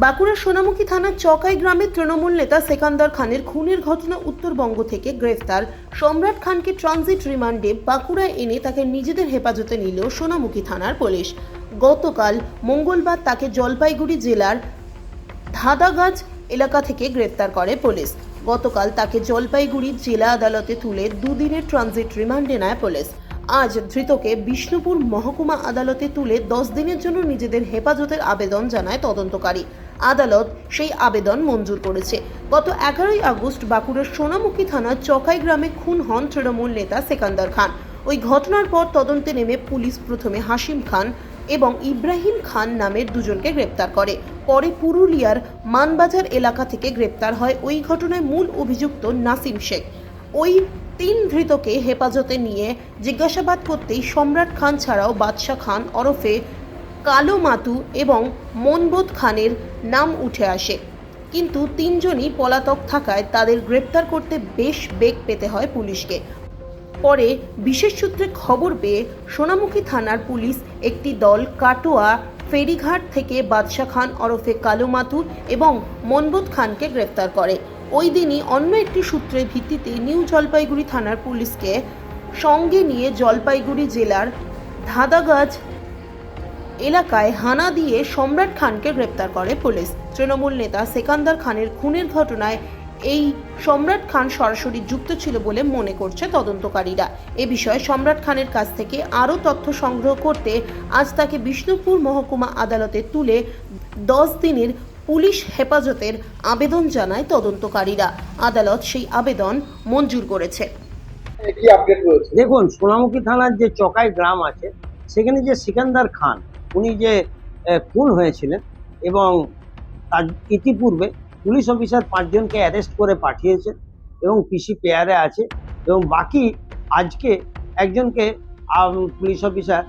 বাঁকুড়ার সোনামুখী থানার চকাই গ্রামের তৃণমূল নেতা সেকান্দার খানের খুনের ঘটনা উত্তরবঙ্গ থেকে গ্রেফতার। সম্রাট খানকে ট্রানজিট রিমান্ডে বাঁকুড়ায় এনে তাকে নিজেদের হেফাজতে নিল সোনামুখী থানার পুলিশ। গতকাল মঙ্গলবার তাকে জলপাইগুড়ি জেলার ধাদাগাছ এলাকা থেকে গ্রেফতার করে পুলিশ। গতকাল তাকে জলপাইগুড়ি জেলা আদালতে তুলে দুদিনের ট্রানজিট রিমান্ডে নেয় পুলিশ। আজ ধৃতকে বিষ্ণুপুর মহকুমা আদালতে তুলে দশ দিনের জন্য নিজেদের হেফাজতের আবেদন জানায় তদন্তকারী। আদালত সেই আবেদন মঞ্জুর করেছে। গত এগারোই আগস্ট বাঁকুড়ার সোনামুখী থানার চকাই গ্রামে খুন হন তৃণমূল নেতা সেকান্দার খান। ওই ঘটনার পর তদন্তে নেমে পুলিশ প্রথমে হাসিম খান এবং ইব্রাহিম খান নামের দুজনকে গ্রেপ্তার করে। পরে পুরুলিয়ার মানবাজার এলাকা থেকে গ্রেপ্তার হয়। ওই ঘটনায় মূল অভিযুক্ত নাসিম শেখ। ওই তিন ধৃতকে হেফাজতে নিয়ে জিজ্ঞাসাবাদ করতেই সম্রাট খান ছাড়াও বাদশাহ খান, ওরফে কালো মাতু এবং মনবোধ খানের নাম উঠে আসে। কিন্তু তিনজনই পলাতক থাকায় তাদের গ্রেপ্তার করতে বেশ বেগ পেতে হয় পুলিশকে। পরে বিশেষ সূত্রে খবর পেয়ে সোনামুখী থানার পুলিশ একটি দল কাটোয়া ফেরিঘাট থেকে বাদশাহ খান, ওরফে কালো মাতুর এবং মনবোধ খানকে গ্রেপ্তার করে। ওই দিনই অন্য একটি সূত্রের ভিত্তিতে নিউ জলপাইগুড়ি থানার পুলিশকে সঙ্গে নিয়ে জলপাইগুড়ি জেলার ধাদাগাছ এলাকায় হানা দিয়ে সম্রাট খানকে গ্রেপ্তার করে পুলিশ। তৃণমূল নেতা সেকান্দার খানের খুনের ঘটনায় এই সম্রাট খান সরাসরি যুক্ত ছিল বলে মনে করছে তদন্তকারীরা। এ বিষয়ে সম্রাট খানের কাছ থেকে আরও তথ্য সংগ্রহ করতে আজ তাকে বিষ্ণুপুর মহকুমা আদালতে তুলে দশ দিনের পুলিশ হেফাজতের আবেদন জানায় তদন্তকারীরা। আদালত সেই আবেদন মঞ্জুর করেছে। কি আপডেট রয়েছে? দেখুন সোনামুখী থানার যে চকাই গ্রাম আছে সেখানে যে সিকান্দার খান উনি যে খুন হয়েছিলেন এবং তার ইতিপূর্বে পুলিশ অফিসার পাঁচজনকে অ্যারেস্ট করে পাঠিয়েছেন এবং পিসি পেয়ারে আছে এবং বাকি আজকে একজনকে পুলিশ অফিসার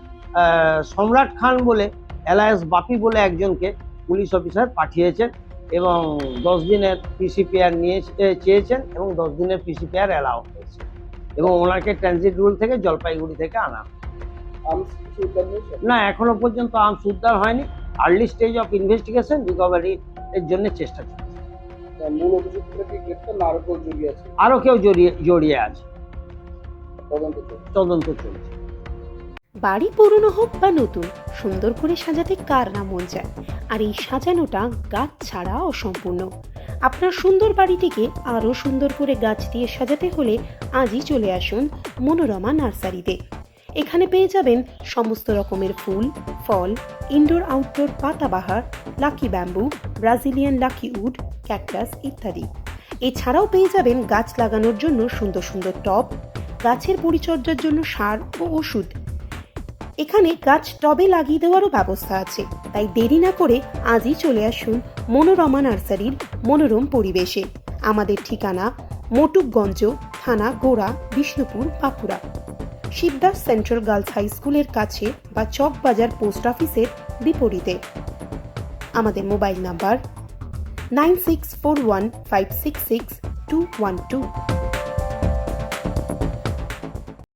সম্রাট খান বলে অ্যালায়েন্স বাপি বলে একজনকে পুলিশ অফিসার পাঠিয়েছেন এবং দশ দিনের পিসি পেয়ার নিয়ে চেয়েছেন এবং দশ দিনের পিসি পেয়ার অ্যালাউ হয়েছে। এবং ওনাকে ট্রানজিট রুল থেকে জলপাইগুড়ি থেকে আনা আমি না এখনও পর্যন্ত আর্মস উদ্ধার হয়নি। Early stage of investigation recovery এর জন্য চেষ্টা চলছে। আরও কেউ জড়িয়ে আছে? আরও কেউ জড়িয়ে আছে। তদন্ত চলছে। বাড়ি পুরনো হোক বা নতুন, সুন্দর করে সাজাতে কার না মন চায়? আর এই সাজানোটা গাছ ছাড়া অসম্পূর্ণ। আপনার সুন্দর বাড়িটিকে আরও সুন্দর করে গাছ দিয়ে সাজাতে হলে আজই চলে আসুন মনোরমা নার্সারিতে। এখানে পেয়ে যাবেন সমস্ত রকমের ফুল, ফল, indoor outdoor পাতাবাহার, lucky bamboo, Brazilian lucky wood, cactus ইত্যাদি। এছাড়াও পেয়ে যাবেন গাছ লাগানোর জন্য সুন্দর সুন্দর টব, গাছের পরিচর্যার জন্য সার ও ওষুধ। এখানে গাছ টবে লাগিয়ে দেওয়ারও ব্যবস্থা আছে। তাই দেরি না করে আজই চলে আসুন মনোরমা নার্সারির মনোরম পরিবেশে। আমাদের ঠিকানা মটুকগঞ্জ, থানা Gora, Bishnupur, Bankura. Shibdas central girls high স্কুলের কাছে বা চকবাজার পোস্ট অফিসের বিপরীতে। আমাদের mobile number nine six four one five six six two one two.